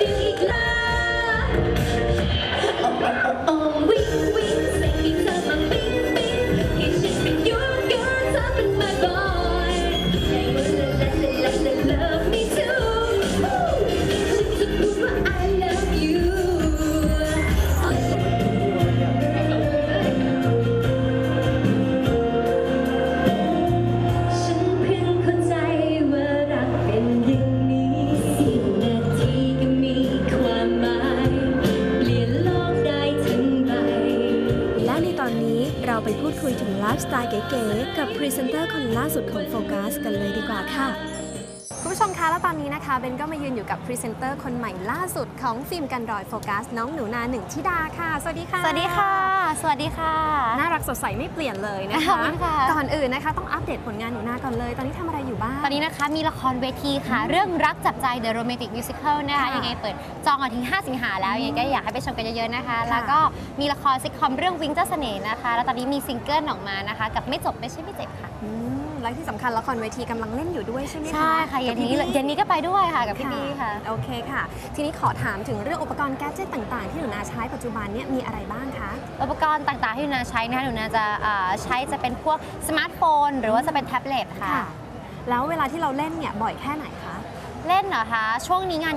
อีกแล้วโอ้โพูดคุยถึงไลฟ์สไตล์เก๋ๆกับพรีเซนเตอร์คนล่าสุดของโฟกัสกันเลยดีกว่าค่ะ คุณผู้ชมคะและตอนนี้นะคะเบนก็มายืนอยู่กับพรีเซนเตอร์คนใหม่ล่าสุดของฟิล์มกันรอยโฟกัสน้องหนูนาหนึ่งธิดาค่ะ สวัสดีค่ะ สวัสดีค่ะ สวัสดีค่ะ น่ารักสดใสไม่เปลี่ยนเลยนะขอคะบคุณค่ะก่อนอื่นนะคะต้องอัปเดตผลงานหนูนาก่อนเลย ตอนนี้ทำอะไรอยู่บ้าง ตอนนี้นะคะมีละครเวทีค่ะ เรื่องรักจับใจ The Romantic Musical นะคะค่ะยังไงเปิดจองก่อนถึง 5 สิงหาแล้วยังไงก็อยากให้ไปชมกันเยอะๆนะคะค่ะแล้วก็มีละครซิทคอมเรื่องวิงเจ้าเสน่ห์นะคะ แล้วตอนนี้มีซิงเกิลออกมานะคะ กับไม่จบไม่ใช่ไม่เจ็บค่ะอืมและที่สำคัญละครเวทีกำลังเล่นอยู่ด้วยใช่ไหมคะ ใช่ค่ะเย็นนี้กับพี่บี้เย็นนี้ก็ไปด้วยค่ะกับพี่บีค่ะ โอเคค่ะ ทีนี้ขอถามถึงเรื่องอุปกรณ์แกดเจิตต่างๆ ที่หนูนาใช้ปัจจุบันเนี่ยมีอะไรบ้างคะ อุปกรณ์ต่างๆที่หนูนาใช้นะคะหนูนาจะอ่าใช้จะเป็นพวกสมาร์ทโฟน หรือว่าจะเป็นแท็บเล็ตค่ะ แล้วเวลาที่เราเล่นเนี่ยบ่อยแค่ไหนคะ เล่นเหรอคะ ช่วงนี้งาน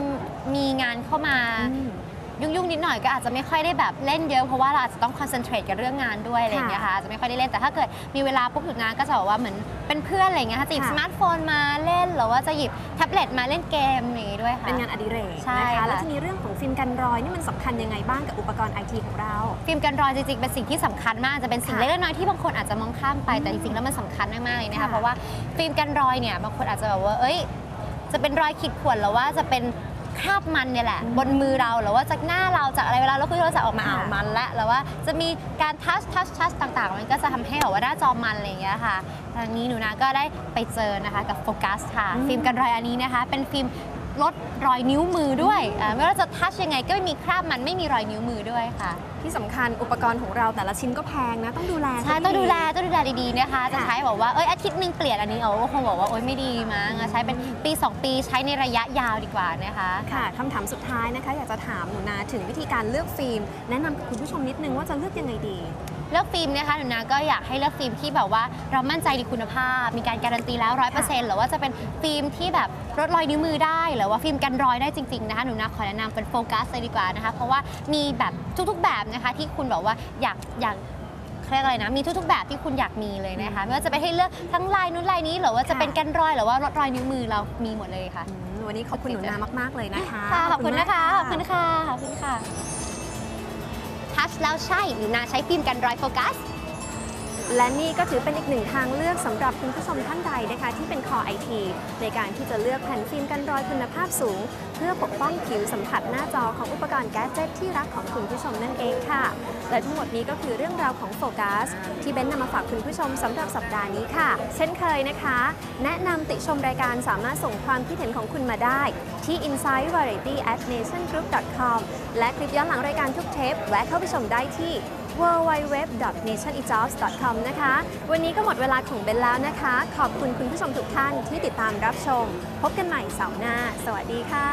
มีงานเข้ามาอืม ยุ่งๆนิดหน่อยก็อาจจะไม่ค่อยได้แบบเล่นเยอะเพราะว่าเราอาจจะต้องคอนเซนเทรตกับเรื่องงานด้วยอะไรอย่างเงี้ยค่ะอาจจะไม่ค่อยได้เล่นแต่ถ้าเกิดมีเวลาปุ๊บหยุดงานก็จะแบบว่าเหมือนเป็นเพื่อนอะไรอย่างเงี้ยค่ะจะหยิบค่ะสมาร์ทโฟนมาเล่นหรือว่าจะหยิบแท็บเล็ตมาเล่นเกมอย่างงี้ด้วยค่ะเป็นงานอดิเรกใช่นะคะค่ะแล้วทีนี้เรื่องของฟิล์มกันรอยนี่มันสำคัญยังไงบ้างกับอุปกรณ์ไอทีของเรา ฟิล์มกันรอยจริงๆเป็นสิ่งที่สำคัญมากจะเป็นสิ่งค่ะเล็กๆน้อยๆที่บางคนอาจจะมองข้ามไปแต่จริงๆแล้วมันสำคัญมากๆเลยนะคะค่ะเพราะว่าฟิล์มกันรอยเนี่ยบางคนอาจจะแบบว่าเอ้ยจะเป็นรอยขีดข่วนหรือว่าจะเป็น คราบมันเนี่ยแหละ บนมือเราหรือว่าจากหน้าเราจากอะไรเวลาเราคุยโทรศัพท์ออกมาค่ะอ่าวมันละหรือว่าจะมีการทัชทัชทัชต่างๆ มันก็จะทำให้แบบว่าหน้าจอมันอะไรอย่างเงี้ยค่ะทางนี้หนูนาก็ได้ไปเจอนะคะกับโฟกัสค่ะอืมฟิล์มกันรอยอันนี้นะคะ เป็นฟิล์มลดรอยนิ้วมือด้วยอ่าไม่ว่าจะทัชยังไงก็ไม่มีคราบมันไม่มีรอยนิ้วมือด้วยค่ะ ที่สำคัญอุปกรณ์ของเราแต่ละชิ้นก็แพงนะ ต้องดูแลใช่ให้ต้องดูแลต้องดูแลดีๆนะคะจะค่ะใช้บอกว่าเอ้ยอาทิตย์หนึงเปลี่ยนอันนี้เอาก็คงบอกว่าโอ๊ยไม่ดีมั้งอะใช้เป็นปี 2 ปีใช้ในระยะยาวดีกว่านะคะค่ะคำถามสุดท้ายนะคะ อยากจะถามหนูนาถึงวิธีการเลือกฟิล์ม แนะนำกับคุณผู้ชมนิดนึงว่าจะเลือกยังไงดี เลือกฟิล์มนะคะหนูนาก็อยากให้เลือกฟิล์มที่แบบว่าเรามั่นใจในคุณภาพ มีการการันตีแล้วร้อยเปอร์เซ็นต์หรือว่าจะเป็นฟิล์มที่แบบลดรอยนิ้วมือได้ หรือว่าฟิล์มกันรอยได้จริงๆนะคะหนูนาขอแนะนำเป็นโฟกัสเลยดีกว่านะคะเพราะว่ามีแบบทุกๆแบบนะคะที่คุณแบบว่าอยากอยากเขาเรียกอะไรนะมีทุกๆแบบที่คุณอยากมีเลยนะคะไม่ว่าจะเป็นให้เลือกทั้งลายนู้นลายนี้หรือว่าจะเป็นกันรอยหรือว่าลดรอยนิ้วมือเรามีหมดเลยค่ะอืมวันนี้ขอบคุณหนูนามาก ๆ เลยนะคะค่ะขอบคุณนะคะมากขอบคุณค่ะ ขอบคุณค่ะ สแล้วใช่หรือนาใช้ฟิล์มกันรอยโฟกัส และนี่ก็ถือเป็นอีกหนึ่งทางเลือกสำหรับคุณผู้ชมท่านใดนะคะที่เป็นคอไอทีในการที่จะเลือกแผ่นฟิล์มกันรอยคุณภาพสูง เพื่อปกป้องผิวสัมผัสหน้าจอของอุปกรณ์แกดเจิตที่รักของคุณผู้ชมนั่นเองค่ะ และทั้งหมดนี้ก็คือเรื่องราวของโฟกัสที่เบ้นนำมาฝากคุณผู้ชมสำหรับสัปดาห์นี้ค่ะ เช่นเคยนะคะ แนะนำติชมรายการสามารถส่งความคิดเห็นของคุณมาได้ ที่ insight variety at nationgroup com และคลิปย้อนหลังรายการทุกเทปแวะเข้าไปชมได้ที่ www.nationejobs.com นะคะ วันนี้ก็หมดเวลาของเบนแล้วนะคะ ขอบคุณคุณผู้ชมทุกท่านที่ติดตามรับชม พบกันใหม่เสาร์หน้า สวัสดีค่ะ